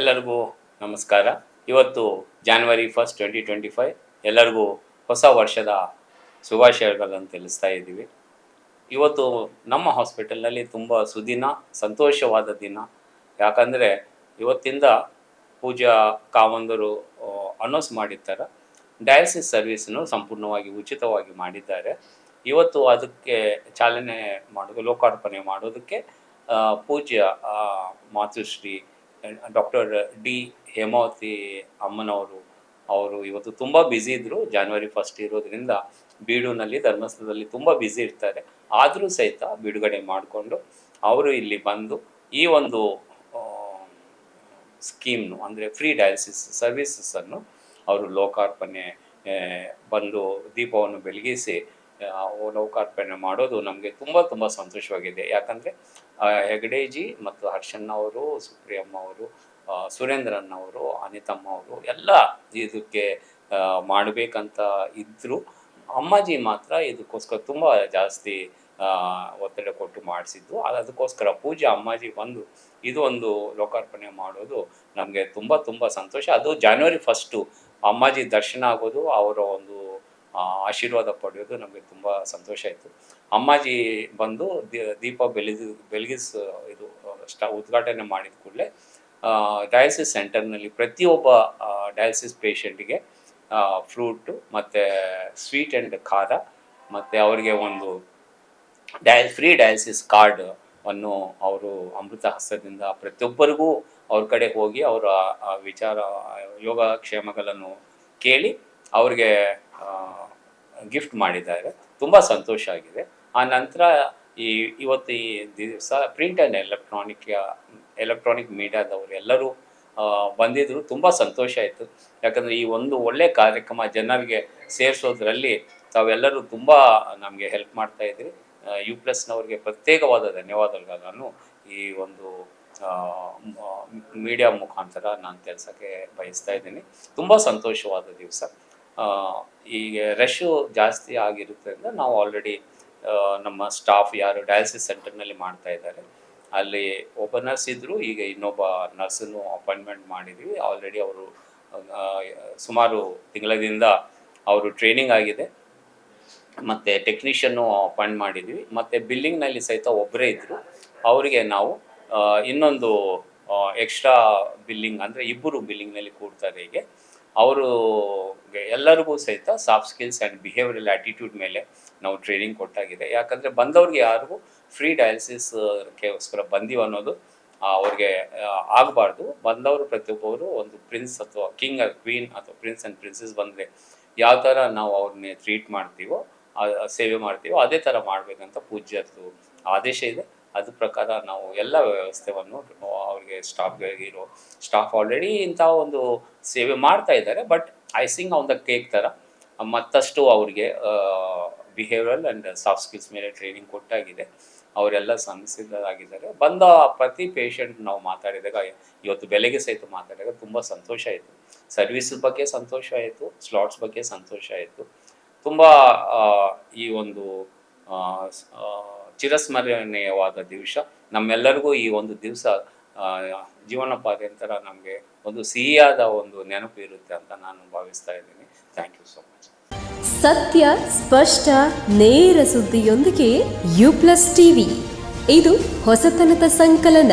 ಎಲ್ಲರಿಗೂ ನಮಸ್ಕಾರ. ಇವತ್ತು January first twenty twenty five ಎಲ್ಲರಿಗೂ ಹೊಸ ವರ್ಷದ ಶುಭಾಶಯಗಳನ್ನು ತಿಳಿಸ್ತಾ ಇದ್ದೀವಿ. ಇವತ್ತು ನಮ್ಮ ಹಾಸ್ಪಿಟಲ್ನಲ್ಲಿ ತುಂಬ ಸುದಿನ, ಸಂತೋಷವಾದ ದಿನ. ಯಾಕಂದರೆ ಇವತ್ತಿಂದ ಪೂಜಾ ಕಾವಂದರು ಅನೌನ್ಸ್ ಮಾಡಿರ್ತಾರೆ. ಡಯಾಲಿಸಿಸ್ ಸರ್ವಿಸನ್ನು ಸಂಪೂರ್ಣವಾಗಿ ಉಚಿತವಾಗಿ ಮಾಡಿದ್ದಾರೆ. ಇವತ್ತು ಅದಕ್ಕೆ ಚಾಲನೆ ಮಾಡೋದು, ಲೋಕಾರ್ಪಣೆ ಮಾಡೋದಕ್ಕೆ ಪೂಜ್ಯ ಮಾತೃಶ್ರೀ ಡಾಕ್ಟರ್ ಡಿ ಹೇಮಾವತಿ ಅಮ್ಮನವರು ಅವರು ಇವತ್ತು ತುಂಬ ಬ್ಯುಸಿ ಇದ್ದರು ಜಾನ್ವರಿ ಫಸ್ಟ್ ಇರೋದ್ರಿಂದ ಬೀಡುನಲ್ಲಿ ಧರ್ಮಸ್ಥಳದಲ್ಲಿ ತುಂಬ ಬ್ಯುಸಿ ಇರ್ತಾರೆ. ಆದರೂ ಸಹಿತ ಬಿಡುಗಡೆ ಮಾಡಿಕೊಂಡು ಅವರು ಇಲ್ಲಿ ಬಂದು ಈ ಒಂದು ಸ್ಕೀಮ್ನು ಅಂದರೆ ಫ್ರೀ ಡಯಾಲಿಸಿಸ್ ಸರ್ವಿಸಸ್ಸನ್ನು ಅವರು ಲೋಕಾರ್ಪಣೆ ಬಂದು ದೀಪವನ್ನು ಬೆಳಗಿಸಿ ಲೋಕಾರ್ಪಣೆ ಮಾಡೋದು ನಮಗೆ ತುಂಬ ತುಂಬ ಸಂತೋಷವಾಗಿದೆ. ಯಾಕಂದರೆ ಹೆಗಡೇಜಿ ಮತ್ತು ಹರ್ಷಣ್ಣ ಅವರು, ಸುಪ್ರಿಯಮ್ಮ ಅವರು ಸುರೇಂದ್ರನ್ ಅವರು, ಅನಿತಮ್ಮ ಅವರು ಎಲ್ಲ ಇದಕ್ಕೆ ಮಾಡಬೇಕಂತ ಇದ್ದರು ಅಮ್ಮಾಜಿ ಮಾತ್ರ ಇದಕ್ಕೋಸ್ಕರ ತುಂಬ ಜಾಸ್ತಿ ಒತ್ತಡ ಕೊಟ್ಟು ಮಾಡಿಸಿದ್ದು. ಅದಕ್ಕೋಸ್ಕರ ಪೂಜೆ ಅಮ್ಮಾಜಿ ಬಂದು ಇದು ಒಂದು ಲೋಕಾರ್ಪಣೆ ಮಾಡೋದು ನಮಗೆ ತುಂಬ ತುಂಬ ಸಂತೋಷ. ಅದು ಜಾನ್ವರಿ ಫಸ್ಟು ಅಮ್ಮಾಜಿ ದರ್ಶನ ಆಗೋದು, ಅವರ ಒಂದು ಆಶೀರ್ವಾದ ಪಡೆಯೋದು ನಮಗೆ ತುಂಬ ಸಂತೋಷ ಆಯಿತು. ಅಮ್ಮಾಜಿ ಬಂದು ದೀಪ ಬೆಳಗ್ ಬೆಳಗಿಸ್, ಇದು, ಸ್ಟಾ, ಉದ್ಘಾಟನೆ ಮಾಡಿದ ಕೂಡಲೇ ಡಯಾಲಿಸಿಸ್ ಸೆಂಟರ್ನಲ್ಲಿ ಪ್ರತಿಯೊಬ್ಬ ಡಯಾಲಿಸಿಸ್ ಪೇಷಂಟ್ಗೆ ಫ್ರೂಟು ಮತ್ತು ಸ್ವೀಟ್ ಆ್ಯಂಡ್ ಖಾರ ಮತ್ತು ಅವರಿಗೆ ಒಂದು ಡಯಲ್ ಫ್ರೀ ಡಯಾಲಿಸಿಸ್ ಕಾರ್ಡ್ ಅನ್ನು ಅವರು ಅಮೃತ ಹಸ್ತದಿಂದ ಪ್ರತಿಯೊಬ್ಬರಿಗೂ ಅವ್ರ ಕಡೆ ಹೋಗಿ ಅವರ ವಿಚಾರ, ಯೋಗ ಕ್ಷೇಮಗಳನ್ನು ಕೇಳಿ ಅವ್ರಿಗೆ ಗಿಫ್ಟ್ ಮಾಡಿದ್ದಾರೆ. ತುಂಬ ಸಂತೋಷ ಆಗಿದೆ. ಆ ನಂತರ ಈ ಇವತ್ತು ಈ ದಿವಸ ಪ್ರಿಂಟ್ ಆ್ಯಂಡ್ ಎಲೆಕ್ಟ್ರಾನಿಕ್ ಎಲೆಕ್ಟ್ರಾನಿಕ್ ಮೀಡಿಯಾದವರು ಎಲ್ಲರೂ ಬಂದಿದ್ದರು ತುಂಬ ಸಂತೋಷ ಆಯಿತು. ಯಾಕಂದರೆ ಈ ಒಂದು ಒಳ್ಳೆ ಕಾರ್ಯಕ್ರಮ ಜನರಿಗೆ ಸೇರಿಸೋದ್ರಲ್ಲಿ ತಾವೆಲ್ಲರೂ ತುಂಬ ನಮಗೆ ಹೆಲ್ಪ್ ಮಾಡ್ತಾ ಇದ್ದೀರಿ ಯು ಪ್ಲಸ್ನವ್ರಿಗೆ ಪ್ರತ್ಯೇಕವಾದ ಧನ್ಯವಾದಗಳು. ನಾನು ಈ ಒಂದು ಮೀಡಿಯಾ ಮುಖಾಂತರ ನಾನು ಕೆಲಸಕ್ಕೆ ಬಯಸ್ತಾ ಇದ್ದೀನಿ. ತುಂಬ ಸಂತೋಷವಾದ ದಿವಸ. ಈಗ ರಶ್ಶು ಜಾಸ್ತಿ ಆಗಿರೋದ್ರಿಂದ ನಾವು ಆಲ್ರೆಡಿ ನಮ್ಮ ಸ್ಟಾಫ್ ಯಾರು ಡಯಾಲಿಸಿಸ್ ಸೆಂಟರ್ನಲ್ಲಿ ಮಾಡ್ತಾ ಇದ್ದಾರೆ. ಅಲ್ಲಿ ಒಬ್ಬ ನರ್ಸ್ ಇದ್ದರು ಈಗ ಇನ್ನೊಬ್ಬ ನರ್ಸನ್ನು ಅಪಾಯಿಂಟ್ಮೆಂಟ್ ಮಾಡಿದ್ವಿ. ಆಲ್ರೆಡಿ ಅವರು ಸುಮಾರು ತಿಂಗಳದಿಂದ ಅವರು ಟ್ರೈನಿಂಗ್ ಆಗಿದೆ. ಮತ್ತು ಟೆಕ್ನಿಷಿಯನ್ನು ಅಪಾಯಿಂಟ್ ಮಾಡಿದ್ವಿ. ಮತ್ತು ಬಿಲ್ಲಿಂಗ್ನಲ್ಲಿ ಸಹಿತ ಒಬ್ಬರೇ ಇದ್ದರು ಅವರಿಗೆ ನಾವು ಇನ್ನೊಂದು ಎಕ್ಸ್ಟ್ರಾ ಬಿಲ್ಲಿಂಗ್ ಅಂದರೆ ಇಬ್ಬರು ಬಿಲ್ಲಿಂಗ್ನಲ್ಲಿ ಕೂಡ್ತಾರೆ ಹೀಗೆ. ಅವರು ಎಲ್ಲರಿಗೂ ಸಹಿತ soft skills and behavioural attitude ಮೇಲೆ ನಾವು ಟ್ರೈನಿಂಗ್ ಕೊಟ್ಟಾಗಿದೆ. ಯಾಕಂದರೆ ಬಂದವ್ರಿಗೆ ಯಾರಿಗೂ ಫ್ರೀ ಡಯಾಲಿಸಿಸ್ಗೋಸ್ಕರ ಬಂದೀವಿ ಅನ್ನೋದು ಅವ್ರಿಗೆ ಆಗಬಾರ್ದು. ಬಂದವರು ಪ್ರತಿಯೊಬ್ಬರು ಒಂದು ಪ್ರಿನ್ಸ್ ಅಥವಾ ಕಿಂಗ್ ಕ್ವೀನ್ ಅಥವಾ ಪ್ರಿನ್ಸ್ ಆ್ಯಂಡ್ ಪ್ರಿನ್ಸಸ್ ಬಂದರೆ ಯಾವ ಥರ ನಾವು ಅವ್ರನ್ನೇ ಟ್ರೀಟ್ ಮಾಡ್ತೀವೋ ಸೇವೆ ಮಾಡ್ತೀವೋ ಅದೇ ಥರ ಮಾಡಬೇಕಂತ ಪೂಜ್ಯದ್ದು ಆದೇಶ ಇದೆ. ಅದ್ರ ಪ್ರಕಾರ ನಾವು ಎಲ್ಲ ವ್ಯವಸ್ಥೆಯನ್ನು ಅವ್ರಿಗೆ ಸ್ಟಾಫ್ಗಳಿಗಿರೋ ಸ್ಟಾಫ್ ಆಲ್ರೆಡಿ ಇಂಥ ಒಂದು ಸೇವೆ ಮಾಡ್ತಾ ಇದ್ದಾರೆ. But icing on the cake ಥರ ಮತ್ತಷ್ಟು ಅವ್ರಿಗೆ ಬಿಹೇವಿಯಲ್ ಆ್ಯಂಡ್ ಸಾಫ್ಟ್ ಸ್ಕಿಲ್ಸ್ ಮೇಲೆ ಟ್ರೈನಿಂಗ್ ಕೊಟ್ಟಾಗಿದೆ. ಅವರೆಲ್ಲ ಸಂಸಿದ್ಧರಾಗಿದ್ದಾರೆ ಬಂದ ಪ್ರತಿ ಪೇಷಂಟ್ ನಾವು ಮಾತಾಡಿದಾಗ, ಇವತ್ತು ಬೆಲೆಗೆ ಸಹಿತ ಮಾತಾಡಿದಾಗ ತುಂಬ ಸಂತೋಷ ಆಯಿತು. ಸರ್ವಿಸ್ ಬಗ್ಗೆ ಸಂತೋಷ ಆಯಿತು ಸ್ಲಾಟ್ಸ್ ಬಗ್ಗೆ ಸಂತೋಷ ಆಯಿತು. ತುಂಬ ಈ ಒಂದು ಚಿರಸ್ಮರಣೀಯವಾದ ದಿವಸ. ನಮ್ಮೆಲ್ಲರಿಗೂ ಈ ಒಂದು ದಿವಸ ಜೀವನ ಪರ್ಯಂತರ ನಮಗೆ ಒಂದು ಸಿಹಿಯಾದ ಒಂದು ನೆನಪು ಇರುತ್ತೆ ಅಂತ ನಾನು ಭಾವಿಸ್ತಾ ಇದ್ದೀನಿ. ಥ್ಯಾಂಕ್ ಯು ಸೊ ಮಚ್ ಸತ್ಯ, ಸ್ಪಷ್ಟ, ನೇರ ಸುದ್ದಿಯೊಂದಿಗೆ ಯು ಪ್ಲಸ್ ಟಿವಿ ಇದು ಹೊಸತನದ ಸಂಕಲನ.